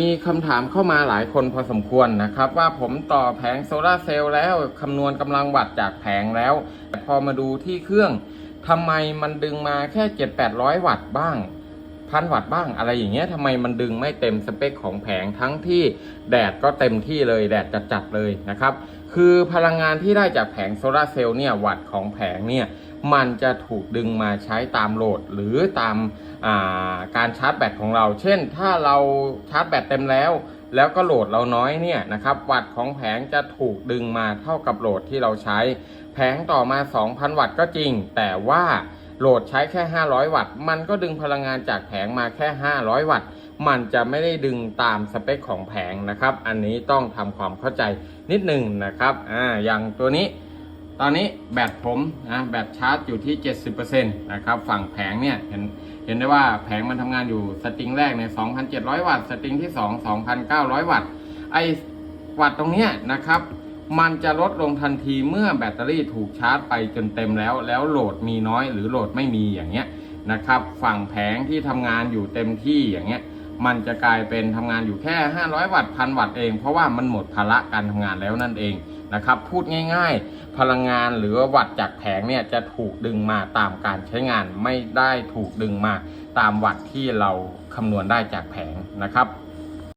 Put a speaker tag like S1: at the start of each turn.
S1: มีคำถามเข้ามาหลายคนพอสมควรนะครับ ว่าผมต่อแผงโซลาเซลล์แล้วคำนวณกำลังวัตต์จากแผงแล้วแต่พอมาดูที่เครื่องทำไมมันดึงมาแค่7-800วัตต์บ้างพันวัตต์บ้างอะไรอย่างเงี้ยทำไมมันดึงไม่เต็มสเปคของแผงทั้งที่แดดก็เต็มที่เลยแดดจัดๆเลยนะครับ คือพลังงานที่ได้จากแผงโซลาร์เซลล์เนี่ยวัตต์ของแผงเนี่ยมันจะถูกดึงมาใช้ตามโหลดหรือตามาการชาร์จแบตของเรา เช่น ถ้าเราชาร์จแบตเต็มแล้ว แล้วก็โหลดเราน้อยเนี่ยนะครับ วัตต์ของแผงจะถูกดึงมาเท่ากับโหลดที่เราใช้ แผงต่อมา 2,000 วัตต์ก็จริง แต่ว่า โหลดใช้แค่ 500 วัตต์ มันก็ดึงพลังงานจากแผงมาแค่ 500 วัตต์ มันจะไม่ได้ดึงตามสเปคของแผงนะครับ อันนี้ต้องทำความเข้าใจนิดหนึ่งนะครับ อ่า อย่างตัวนี้ ตอนนี้แบตผมนะแบตชาร์จอยู่ที่ 70%นะครับ ฝั่งแผงเนี่ย เห็น เห็นได้ว่าแผงมันทำงานอยู่สตริงแรกในย2,700 วัตต์ สตริงที่ 2 2,900 วัตต์ ไอวัตต์ตรงเนี้ยนะครับ มันจะลดลงทันทีเมื่อแบตเตอรี่ถูกชาร์จไปจนเต็มแล้ว แล้วโหลดมีน้อยหรือโหลดไม่มีอย่างเงี้ยนะครับ ฝั่งแผงที่ทำงานอยู่เต็มที่อย่างเงี้ยมันจะกลายเป็นทำงานอยู่แค่ 500 วัตต์พันวัตต์เอง เพราะว่ามันหมดภาระการทำงานแล้วนั่นเองนะครับ พูดง่ายๆ พลังงานหรือวัตต์จากแผงเนี่ยจะถูกดึงมาตามการใช้งานไม่ได้ถูกดึงมาตามวัตต์ที่เราคำนวณได้จากแผงนะครับ